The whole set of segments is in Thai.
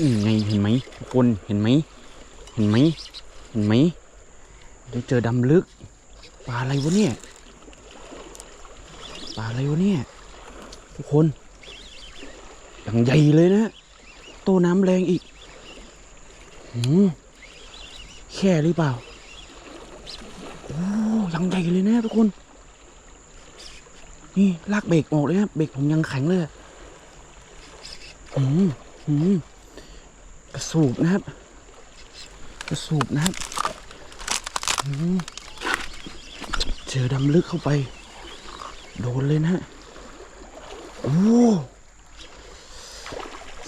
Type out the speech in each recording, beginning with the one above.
นี่ไงเห็นไหมทุกคนเห็นไหมเห็นไหมเห็นไหมได้เจอดำลึกปลาอะไรวะเนี่ยปลาอะไรวะเนี่ยทุกคนอย่างใหญ่เลยนะโตน้ำแรงอีกหืมแค่หรือเปล่าโอ้ยังใหญ่เลยนะทุกคน นี่ลากเบรกออกเลยนะเบรกผมยังแข็งเลยอะหืมหืม กระสูบนะครับ กระสูบนะครับเจอดำลึกเข้าไป โดนเลยนะฮะโอ้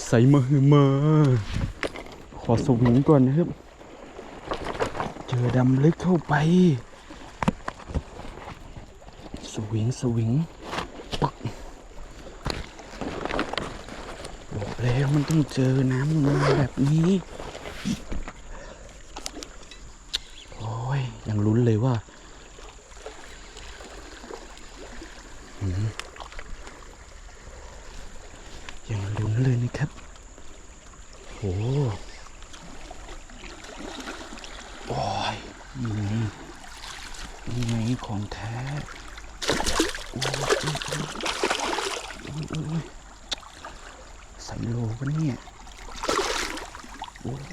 ใส่มาหือมาขอสวิงก่อนนะครับ เจอดำลึกเข้าไป สวิงสวิงปัก บอก แล้วมันต้องเจอน้ำมาแบบนี้ โอ้ย ยังลุ้นเลยว่าอยังลุ้นเลยนะครับ โอ้โอ้ยนี่ไงนี่ไงของแท้โอ้ย โลปะเนี่ย โอ้โห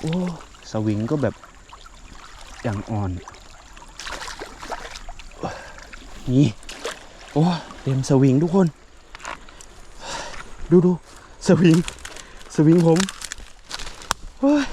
โอ้ สวิงก็แบบอย่างอ่อน นี่ โอ้ เต็มสวิงทุกคน ดูดู สวิง สวิงผม โอ้ย